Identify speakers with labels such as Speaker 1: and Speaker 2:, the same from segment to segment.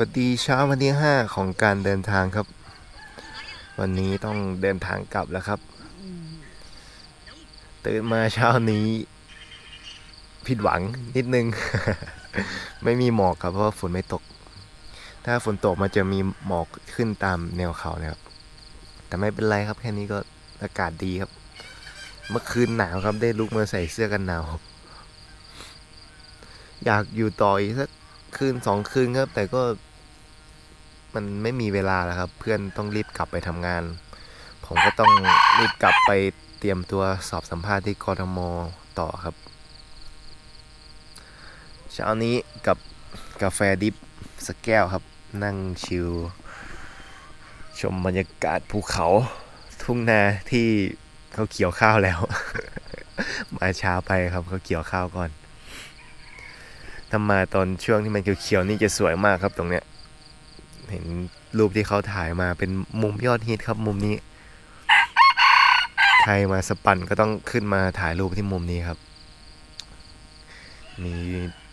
Speaker 1: วัสดีเช้าวันที่ห้าของการเดินทางครับ วันนี้ต้องเดินทางกลับแล้วครับ ตื่นมาเช้านี้ ผิดหวังนิดนึง ไม่มีหมอกครับเพราะฝนไม่ตก ถ้าฝนตกมันจะมีหมอกขึ้นตามแนวเขานะครับ แต่ไม่เป็นไรครับแค่นี้ก็อากาศดีครับ เมื่อคืนหนาวครับได้ลุกมาใส่เสื้อกันหนาว อยากอยู่ต่ออีกสัก คืนสองคืนครับ แต่ก็มันไม่มีเวลาแล้วครับ เพื่อนต้องรีบกลับไปทำงาน ผมก็ต้องรีบกลับไปเตรียมตัวสอบสัมภาษณ์ที่กรทมต่อครับเช้านี้กับกาแฟดิฟสักแก้วครับ นั่งชิลชมบรรยากาศภูเขา ทุ่งนาที่เขาเกี่ยวข้าวแล้ว มาช้าไปครับเขาเกี่ยวข้าวก่อน ถ้ามาตอนช่วงที่มันเขียวๆนี่จะสวยมากครับตรงเนี้ย เห็นรูปที่เขาถ่ายมาเป็นมุมยอดฮิตครับมุมนี้ใครมาสปันก็ต้องขึ้นมาถ่ายรูปที่มุมนี้ครับ มี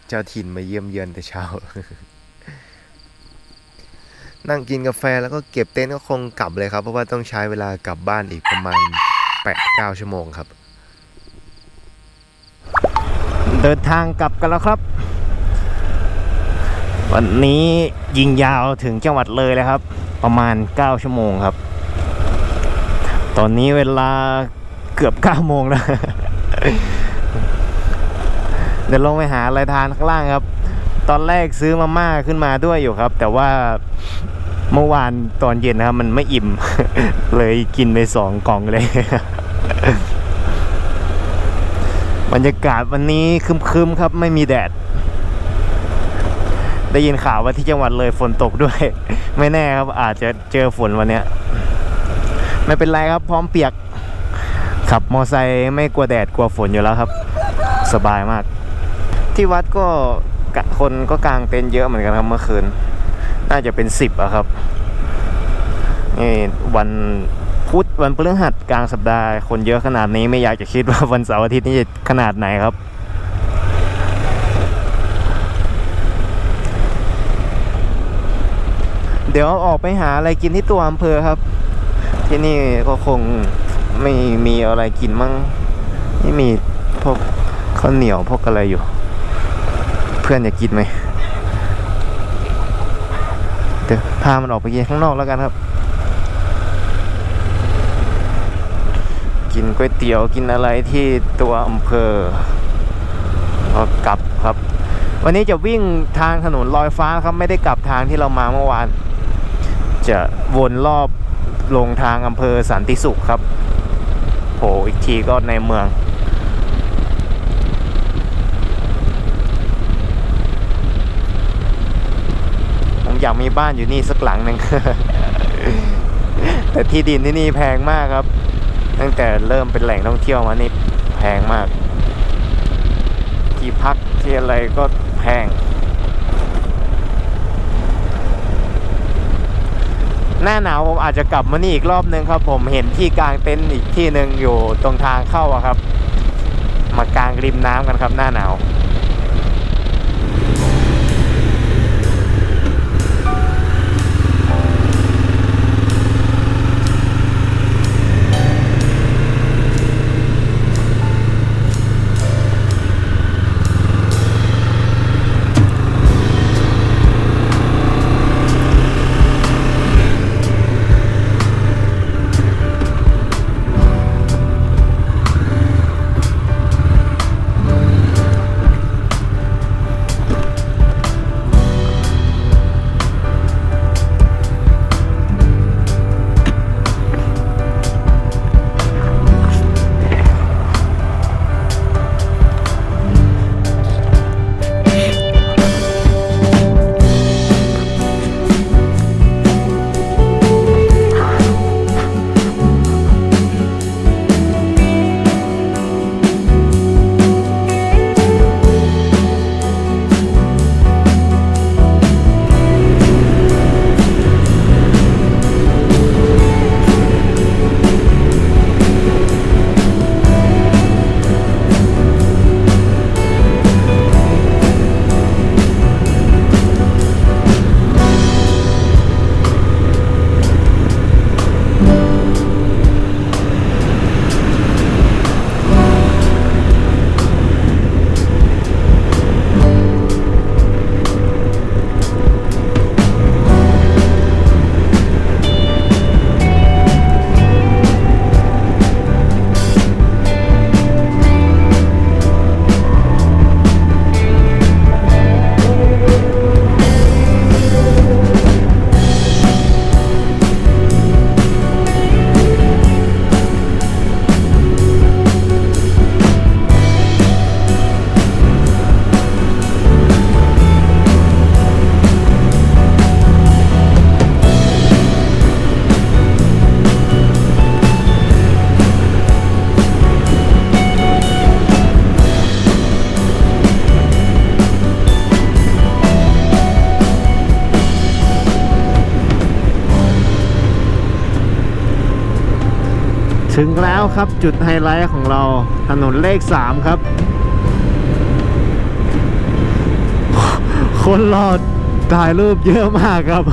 Speaker 1: เจ้าถิ่นมาเยี่ยมเยือนแต่เช้า นั่งกินกาแฟแล้วก็เก็บเต็นท์ก็คงกลับเลยครับ เพราะว่าต้องใช้เวลากลับบ้านอีกประมาณ 8-9 ชั่วโมงครับ เดินทางกลับกันแล้วครับ วันนี้ยิงยาวถึงจังหวัดเลยเลยครับ ประมาณ 9 ชั่วโมงครับ ตอนนี้เวลาเกือบ 9 โมงแล้วเดี๋ยวลงไปหาอะไรทานข้างล่างครับ ตอนแรกซื้อมาม่าขึ้นมาด้วยอยู่ครับ แต่ว่าเมื่อวานตอนเย็นนะครับ มันไม่อิ่ม เลยกินไปสองกล่องเลยบรรยากาศวันนี้คึมๆครับ ไม่มีแดด ได้ยินข่าวว่าที่จังหวัดเลยฝนตกด้วย ไม่แน่ครับอาจจะเจอฝนวันเนี้ยไม่เป็นไรครับพร้อมเปียก ขับมอไซค์ไม่กลัวแดดกลัวฝนอยู่แล้วครับ สบายมาก ที่วัดก็คนก็กางเต็นท์เยอะเหมือนกันครับเมื่อคืน น่าจะเป็นสิบอะครับนี่วันพุธวันพฤหัสกลางสัปดาห์คนเยอะขนาดนี้ไม่อยากจะคิดว่าวันเสาร์อาทิตย์นี้จะขนาดไหนครับ เดี๋ยวออกไปหาอะไรกินที่ตัวอำเภอครับ ที่นี่ก็คงไม่มีอะไรกินมั้งนี่มีพวกข้าวเหนียวพวกอะไรอยู่ เพื่อนอยากกินไหมเดี๋ยวพามันออกไปกินข้างนอกแล้วกันครับ กินก๋วยเตี๋ยวกินอะไรที่ตัวอำเภอก็กลับครับ วันนี้จะวิ่งทางถนนลอยฟ้าครับไม่ได้กลับทางที่เรามาเมื่อวาน จะวนรอบลงทางอำเภอสันติสุขครับโผอีกทีก็ในเมือง ผมอยากมีบ้านอยู่นี่สักหลังหนึ่งแต่ที่ดินที่นี่แพงมากครับ ตั้งแต่เริ่มเป็นแหล่งท่องเที่ยวมานี่แพงมาก ที่พักที่อะไรก็แพง หน้าหนาวผมอาจจะกลับมานี่อีกรอบนึงครับ ผมเห็นที่กลางเต็นท์อีกที่หนึ่งอยู่ตรงทางเข้าครับ มากางริมน้ำกันครับหน้าหนาว ถึงแล้วครับจุดไฮไลท์ของเราถนนเลข 3 ครับ คนรอถ่ายรูปเยอะมากครับ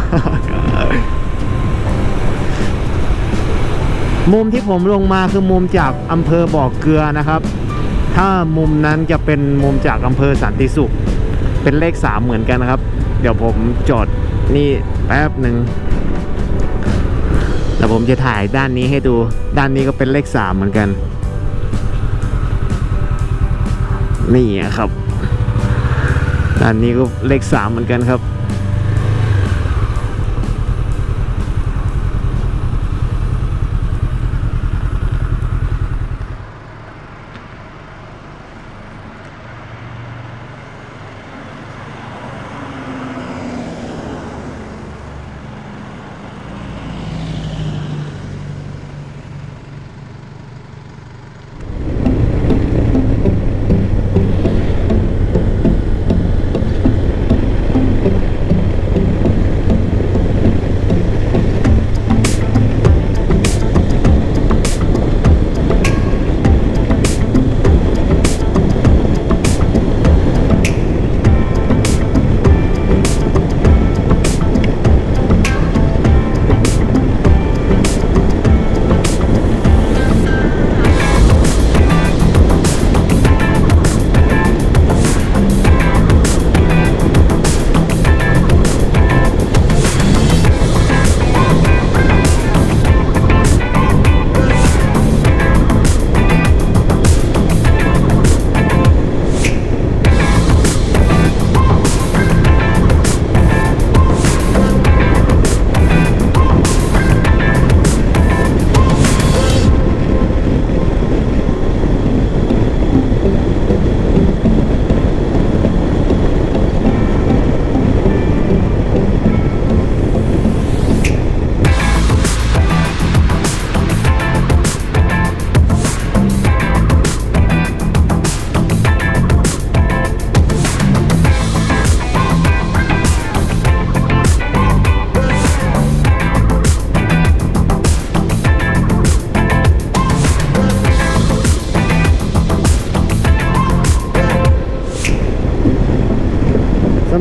Speaker 1: มุมที่ผมลงมาคือมุมจากอำเภอบ่อเกลือนะครับ ถ้ามุมนั้นจะเป็นมุมจากอำเภอสันติสุข เป็นเลข 3 เหมือนกันนะครับ เดี๋ยวผมจอดนี่แป๊บหนึ่ง แล้วผมจะถ่ายด้านนี้ให้ดู ด้านนี้ก็เป็นเลข3เหมือนกัน นี่ครับ ด้านนี้ก็เลข3เหมือนกันครับ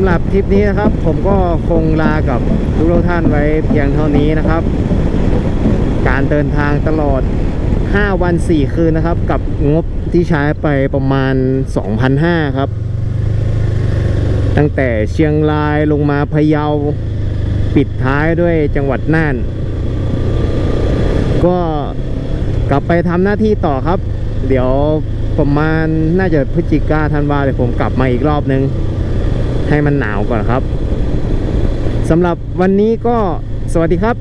Speaker 1: หรับทริปนี้นะครับ ผมก็คงลากับทุกท่านไว้เพียงเท่านี้นะครับ การเดินทางตลอด 5 วัน 4 คืนนะครับ กับงบที่ใช้ไปประมาณ 2,500 ครับ ตั้งแต่เชียงรายลงมาพะเยาปิดท้ายด้วยจังหวัดน่าน ก็กลับไปทำหน้าที่ต่อครับ เดี๋ยวประมาณน่าจะพฤศจิกาธันวาเดี๋ยวผมกลับมาอีกรอบนึง ให้มันหนาวก่อนครับสำหรับวันนี้ก็สวัสดีครับ